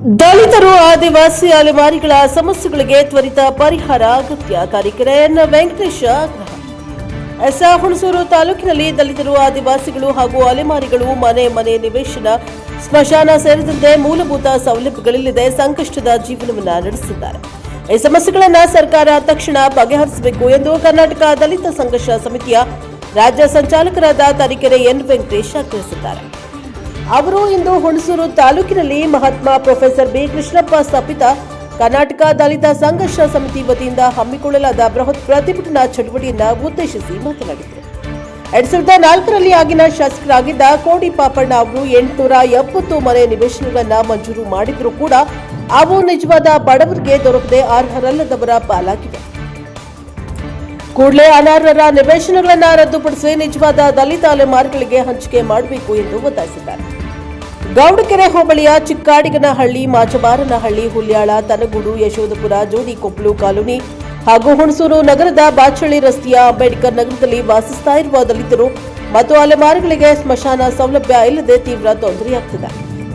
ದಲಿತರು, ಆದಿವಾಸಿ ಅಲೆಮಾರಿಗಳ ಸಮಸ್ಯೆಗಳಿಗೆ ತ್ವರಿತ ಪರಿಹಾರ, ಅಗತ್ಯ ಕಾರ್ಯಕ್ರಮ ವೆಂಕಟೇಶ ಎಸ. ಹುಣಸೂರು ತಾಲೂಕಿನಲ್ಲಿ ದಲಿತರು, ಆದಿವಾಸಿಗಳು ಹಾಗೂ ಅಲೆಮಾರಿಗಳು ಮನೆ ಮನೆ ನಿವೇಶನ, ಸ್ಮಶಾನ ಸೇರಿದಂತೆ ಮೂಲಭೂತ ಸೌಲಭ್ಯಗಳಿಲ್ಲದೆ ಸಂಕಷ್ಟದ ಜೀವನವನ್ನು ನಡೆಸಿದ್ದಾರೆ. ಈ ಸಮಸ್ಯೆಗಳನ್ನು ಸರ್ಕಾರ ತಕ್ಷಣ ಬಗೆಹರಿಸಬೇಕು ಎಂದು ಕರ್ನಾಟಕ ದಲಿತ ಸಂಘರ್ಷ ಸಮಿತಿಯ ರಾಜ್ಯ ಸಂಚಾಲಕರಾದ ತರೀಕೆರೆ ಎನ್. ವೆಂಕಟೇಶ್ ಆಗ್ರಹಿಸಿದ್ದಾರೆ ಅವರು ಇಂದು ಹುಣಸೂರು ತಾಲೂಕಿನಲ್ಲಿ ಮಹಾತ್ಮ ಪ್ರೊಫೆಸರ್ ಬಿ ಕೃಷ್ಣಪ್ಪ ಸ್ಥಾಪಿತ ಕರ್ನಾಟಕ ದಲಿತ ಸಂಘರ್ಷ ಸಮಿತಿ ವತಿಯಿಂದ ಹಮ್ಮಿಕೊಳ್ಳಲಾದ ಬೃಹತ್ ಪ್ರತಿಭಟನಾ ಚಟುವಟಿಕೆಯನ್ನ ಉದ್ದೇಶಿಸಿ ಮಾತನಾಡಿದರು. ಎರಡ್ ಸಾವಿರದ ನಾಲ್ಕರಲ್ಲಿ ಆಗಿನ ಶಾಸಕರಾಗಿದ್ದ ಕೋಡಿ ಪಾಪಣ್ಣ ಅವರು ಎಂಟುನೂರ ಎಪ್ಪತ್ತು ಮನೆ ನಿವೇಶನಗಳನ್ನು ಮಂಜೂರು ಮಾಡಿದರೂ ಕೂಡ ಅವು ನಿಜವಾದ ಬಡವರಿಗೆ ದೊರಕದೆ ಅರ್ಹರಲ್ಲದವರ ಪಾಲಾಗಿದೆ ಕೂಡಲೇ ಅನರ್ಹರ ನಿವೇಶನಗಳನ್ನು ರದ್ದುಪಡಿಸಿ ನಿಜವಾದ ದಲಿತ ಅಲೆಮಾರಿಗಳಿಗೆ ಹಂಚಿಕೆ ಮಾಡಬೇಕು ಎಂದು ಒತ್ತಾಯಿಸಿದ್ದಾರೆ. ಗೌಡಕೆರೆ ಹೋಬಳಿಯ ಚಿಕ್ಕಾಡಿಗನಹಳ್ಳಿ, ಮಾಚಬಾರನಹಳ್ಳಿ, ಹುಲ್ಯಾಳ, ತನಗೂಡು, ಯಶೋಧಪುರ ಜೋಡಿಕೊಪ್ಪಲು ಕಾಲೋನಿ ಹಾಗೂ ಹುಣಸೂರು ನಗರದ ಬಾಚಳ್ಳಿ ರಸ್ತೆಯ ಅಂಬೇಡ್ಕರ್ ನಗರದಲ್ಲಿ ವಾಸಿಸ್ತಾ ಇರುವ ದಲಿತರು ಮತ್ತು ಅಲೆಮಾರಿಗಳಿಗೆ ಸ್ಮಶಾನ ಸೌಲಭ್ಯ ಇಲ್ಲದೆ ತೀವ್ರ ತೊಂದರೆಯಾಗ್ತಿದೆ.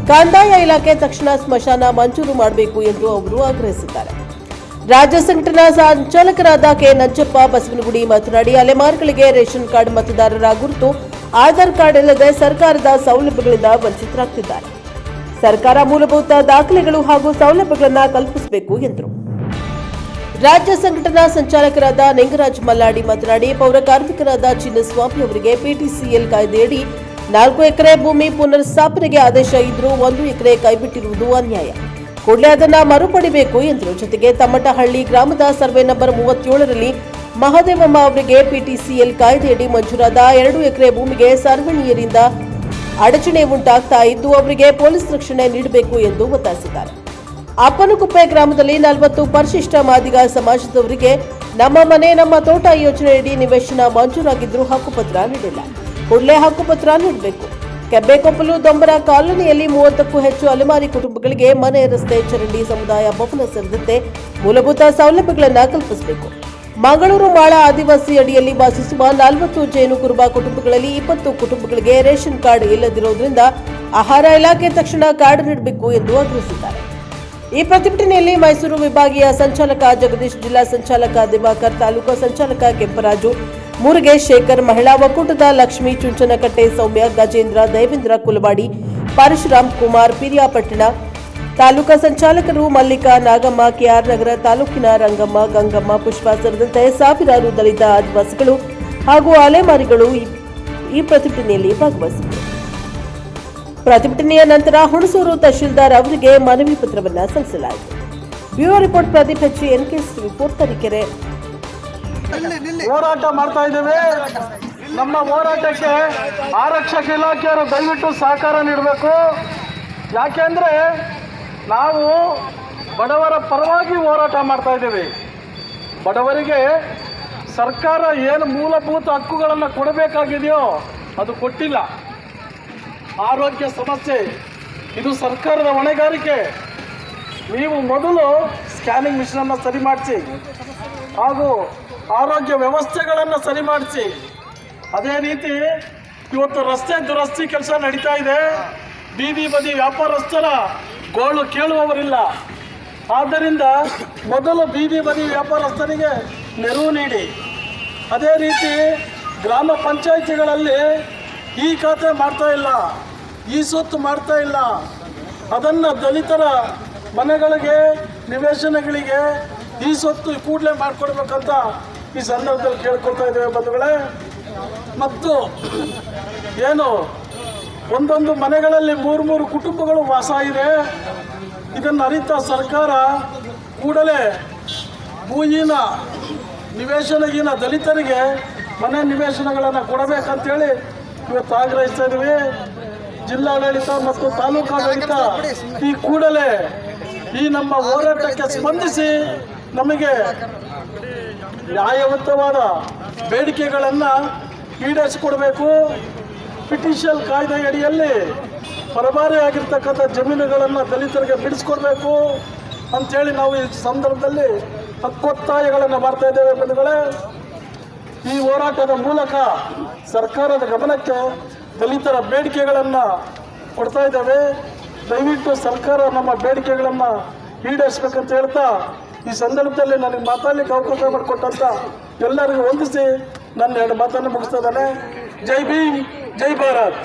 ಕಂದಾಯ ಇಲಾಖೆ ತಕ್ಷಣ ಸ್ಮಶಾನ ಮಂಜೂರು ಮಾಡಬೇಕು ಎಂದು ಅವರು ಆಗ್ರಹಿಸಿದ್ದಾರೆ. ರಾಜ್ಯ ಸಂಘಟನಾ ಸಂಚಾಲಕರಾದ ಕೆ ನಂಜಪ್ಪ ಬಸವನಗುಡಿ ಮಾತನಾಡಿ, ಅಲೆಮಾರಿಗಳಿಗೆ ರೇಷನ್ ಕಾರ್ಡ್ ಮತದಾರರ ಗುರುತು ಆಧಾರ್ ಕಾರ್ಡ್ ಇಲ್ಲದೆ ಸರ್ಕಾರದ ಸೌಲಭ್ಯಗಳಿಂದ ವಂಚಿತರಾಗ್ತಿದ್ದಾರೆ. ಸರ್ಕಾರ ಮೂಲಭೂತ ದಾಖಲೆಗಳು ಹಾಗೂ ಸೌಲಭ್ಯಗಳನ್ನು ಕಲ್ಪಿಸಬೇಕು ಎಂದರು. ರಾಜ್ಯ ಸಂಘಟನಾ ಸಂಚಾಲಕರಾದ ನಿಂಗರಾಜ್ ಮಲ್ಲಾಡಿ ಮಾತನಾಡಿ, ಪೌರ ಕಾರ್ಮಿಕರಾದ ಚಿನ್ನಸ್ವಾಮಿ ಅವರಿಗೆ ಪಿಟಿಸಿಎಲ್ ಕಾಯ್ದೆಯಡಿ ನಾಲ್ಕು ಎಕರೆ ಭೂಮಿ ಪುನರ್ ಸ್ಥಾಪನೆಗೆ ಆದೇಶ ಇದ್ರೂ ಒಂದು ಎಕರೆ ಕೈಬಿಟ್ಟಿರುವುದು ಅನ್ಯಾಯ. ಕೂಡಲೇ ಅದನ್ನು ಮರುಪಡಿಬೇಕು ಎಂದರು ಜೊತೆಗೆ ತಮ್ಮಟಹಳ್ಳಿ ಗ್ರಾಮದ ಸರ್ವೆ ನಂಬರ್ ಮೂವತ್ತೇಳರಲ್ಲಿ ಮಹದೇವಮ್ಮ ಅವರಿಗೆ ಪಿಟಿಸಿಎಲ್ ಕಾಯ್ದೆಯಡಿ ಮಂಜೂರಾದ ಎರಡು ಎಕರೆ ಭೂಮಿಗೆ ಸರ್ವಣೀಯರಿಂದ ಅಡಚಣೆ ಉಂಟಾಗ್ತಾ ಇದ್ದು, ಅವರಿಗೆ ಪೊಲೀಸ್ ರಕ್ಷಣೆ ನೀಡಬೇಕು ಎಂದು ಒತ್ತಾಯಿಸಿದ್ದಾರೆ. ಅಪ್ಪನಕುಪ್ಪೆ ಗ್ರಾಮದಲ್ಲಿ ನಲವತ್ತು ಪರಿಶಿಷ್ಟ ಮಾದಿಗ ಸಮಾಜದವರಿಗೆ ನಮ್ಮ ಮನೆ, ನಮ್ಮ ತೋಟ ಯೋಜನೆಯಡಿ ನಿವೇಶನ ಮಂಜೂರಾಗಿದ್ದರೂ ಹಕ್ಕುಪತ್ರ ನೀಡಿಲ್ಲ. ಕೂಡಲೇ ಹಕ್ಕುಪತ್ರ ನೀಡಬೇಕು. ಕೆಬ್ಬೆಕೊಪ್ಪಲು ದೊಂಬರ ಕಾಲೋನಿಯಲ್ಲಿ ಮೂವತ್ತಕ್ಕೂ ಹೆಚ್ಚು ಅಲೆಮಾರಿ ಕುಟುಂಬಗಳಿಗೆ ಮನೆ, ರಸ್ತೆ, ಚರಂಡಿ, ಸಮುದಾಯ, ಭವನ ಸೇರಿದಂತೆ ಮೂಲಭೂತ ಸೌಲಭ್ಯಗಳನ್ನು ಕಲ್ಪಿಸಬೇಕು. ಮಂಗಳೂರು ಮಾಳ ಆದಿವಾಸಿ ಅಡಿಯಲ್ಲಿ ವಾಸಿಸುವ ನಲವತ್ತು ಜೇನು ಕುರುಬ ಕುಟುಂಬಗಳಲ್ಲಿ ಇಪ್ಪತ್ತು ಕುಟುಂಬಗಳಿಗೆ ರೇಷನ್ ಕಾರ್ಡ್ ಇಲ್ಲದಿರುವುದರಿಂದ ಆಹಾರ ಇಲಾಖೆ ತಕ್ಷಣ ಕಾರ್ಡ್ ನೀಡಬೇಕು ಎಂದು ಆಗ್ರಹಿಸಿದ್ದಾರೆ. ಈ ಪ್ರತಿಭಟನೆಯಲ್ಲಿ ಮೈಸೂರು ವಿಭಾಗೀಯ ಸಂಚಾಲಕ ಜಗದೀಶ್, ಜಿಲ್ಲಾ ಸಂಚಾಲಕ ದಿವಾಕರ್, ತಾಲೂಕು ಸಂಚಾಲಕ ಕೆಂಪರಾಜು ಮುರುಗೇಶ್ ಶೇಖರ್ ಮಹಿಳಾ ಒಕ್ಕೂಟದ ಲಕ್ಷ್ಮೀ ಚುಂಚನಕಟ್ಟೆ ಸೌಮ್ಯ ಗಜೇಂದ್ರ ದೇವೇಂದ್ರ ಕುಲವಾಡಿ ಪರಶುರಾಮ್ ಕುಮಾರ್ ಪಿರಿಯಾಪಟ್ಟಣ ತಾಲೂಕಾ ಸಂಚಾಲಕರು ಮಲ್ಲಿಕಾ ನಾಗಮ್ಮ ಕೆಆರ್ ನಗರ ತಾಲೂಕಿನ ರಂಗಮ್ಮ ಗಂಗಮ್ಮ ಪುಷ್ಪ ಸೇರಿದಂತೆ ಸಾವಿರಾರು ದಲಿತ ಆದಿವಾಸಿಗಳು ಹಾಗೂ ಅಲೆಮಾರಿಗಳು ಈ- ಪ್ರತಿಭಟನೆಯಲ್ಲಿ ಭಾಗವಹಿಸಿದರು ಪ್ರತಿಭಟನೆಯ ನಂತರ ಹುಣಸೂರು ತಹಶೀಲ್ದಾರ್ ಅವರಿಗೆ ಮನವಿ ಪತ್ರವನ್ನು ಸಲ್ಲಿಸಲಾಯಿತು. ಬ್ಯೂರೋ ರಿಪೋರ್ಟ್ ಪ್ರದೀಪ್ ಹೆಚ್ಚಿ ಎನ್ಕೆಸ್ ರಿಪೋರ್ಟ್ ತರೀಕೆರೆ. ಹೋರಾಟ ಮಾಡ್ತಾ ಇದ್ದೇವೆ. ನಮ್ಮ ಹೋರಾಟಕ್ಕೆ ಆರಕ್ಷಕ ಇಲಾಖೆಯವರು ದಯವಿಟ್ಟು ಸಹಕಾರ ನೀಡಬೇಕು. ಯಾಕೆಂದ್ರೆ ನಾವು ಬಡವರ ಪರವಾಗಿ ಹೋರಾಟ ಮಾಡ್ತಾ ಇದ್ದೇವೆ. ಬಡವರಿಗೆ ಸರ್ಕಾರ ಏನು ಮೂಲಭೂತ ಹಕ್ಕುಗಳನ್ನು ಕೊಡಬೇಕಾಗಿದೆಯೋ ಅದು ಕೊಟ್ಟಿಲ್ಲ. ಆರೋಗ್ಯ ಸಮಸ್ಯೆ, ಇದು ಸರ್ಕಾರದ ಹೊಣೆಗಾರಿಕೆ. ನೀವು ಮೊದಲು ಸ್ಕ್ಯಾನಿಂಗ್ ಮಿಷನನ್ನು ಸರಿ ಮಾಡಿಸಿ. ಹಾಗೂ ಆರೋಗ್ಯ ವ್ಯವಸ್ಥೆಗಳನ್ನು ಸರಿ ಮಾಡಿಸಿ. ಅದೇ ರೀತಿ ಇವತ್ತು ರಸ್ತೆ ದುರಸ್ತಿ ಕೆಲಸ ನಡೀತಾ ಇದೆ. ಬೀದಿ ಬದಿ ವ್ಯಾಪಾರಸ್ಥರ ಗೋಳು ಕೇಳುವವರಿಲ್ಲ. ಆದ್ದರಿಂದ ಮೊದಲು ಬೀದಿ ಬದಿ ವ್ಯಾಪಾರಸ್ಥರಿಗೆ ನೆರವು ನೀಡಿ. ಅದೇ ರೀತಿ ಗ್ರಾಮ ಪಂಚಾಯಿತಿಗಳಲ್ಲಿ ಈ ಖಾತೆ ಮಾಡ್ತಾ ಇಲ್ಲ, ಈ ಸೊತ್ತು ಮಾಡ್ತಾ ಇಲ್ಲ. ಅದನ್ನು ದಲಿತರ ಮನೆಗಳಿಗೆ, ನಿವೇಶನಗಳಿಗೆ ಈ ಸೊತ್ತು ಕೂಡಲೇ ಮಾಡಿಕೊಡ್ಬೇಕಂತ ಈ ಸಂದರ್ಭದಲ್ಲಿ ಕೇಳ್ಕೊಳ್ತಾ ಇದ್ದೇವೆ ಬಂಧುಗಳೇ. ಮತ್ತು ಏನು, ಒಂದೊಂದು ಮನೆಗಳಲ್ಲಿ ಮೂರು ಮೂರು ಕುಟುಂಬಗಳು ವಾಸ ಇದೆ. ಇದನ್ನು ಅರಿತ ಸರ್ಕಾರ ಕೂಡಲೇ ಭೂಹೀನ ನಿವೇಶನಗೀನ ದಲಿತರಿಗೆ ಮನೆ ನಿವೇಶನಗಳನ್ನು ಕೊಡಬೇಕಂತೇಳಿ ಇವತ್ತು ಆಗ್ರಹಿಸ್ತಾ ಇದ್ದೀವಿ. ಜಿಲ್ಲಾಡಳಿತ ಮತ್ತು ತಾಲೂಕಾಡಳಿತ ಈ ಕೂಡಲೇ ಈ ನಮ್ಮ ಹೋರಾಟಕ್ಕೆ ಸ್ಪಂದಿಸಿ ನಮಗೆ ನ್ಯಾಯಯುತವಾದ ಬೇಡಿಕೆಗಳನ್ನು ಈಡೇರಿಸಿಕೊಡಬೇಕು. ಪಿಟಿಷನ್ ಕಾಯ್ದೆ ಅಡಿಯಲ್ಲಿ ಪರಭಾರೆ ಆಗಿರ್ತಕ್ಕಂಥ ಜಮೀನುಗಳನ್ನು ದಲಿತರಿಗೆ ಬಿಡಿಸ್ಕೊಡ್ಬೇಕು ಅಂಥೇಳಿ ನಾವು ಈ ಸಂದರ್ಭದಲ್ಲಿ ಹಕ್ಕೊತ್ತಾಯಗಳನ್ನು ಮಾಡ್ತಾ ಇದ್ದೇವೆ ಬಂಧುಗಳೇ. ಈ ಹೋರಾಟದ ಮೂಲಕ ಸರ್ಕಾರದ ಗಮನಕ್ಕೆ ದಲಿತರ ಬೇಡಿಕೆಗಳನ್ನು ಕೊಡ್ತಾ ಇದ್ದೇವೆ. ದಯವಿಟ್ಟು ಸರ್ಕಾರ ನಮ್ಮ ಬೇಡಿಕೆಗಳನ್ನು ಈಡೇರಿಸ್ಬೇಕಂತ ಹೇಳ್ತಾ ಈ ಸಂದರ್ಭದಲ್ಲಿ ನನಗೆ ಮಾತಾಡಲಿಕ್ಕೆ ಅವಕಾಶ ಮಾಡಿಕೊಟ್ಟಂತ ಎಲ್ಲರಿಗೂ ವಂದಿಸಿ ನನ್ನ ಎರಡು ಮಾತನ್ನು ಮುಗಿಸ್ತದಾನೆ ಜೈ ಭೀಮ್, ಜೈ ಭಾರತ್.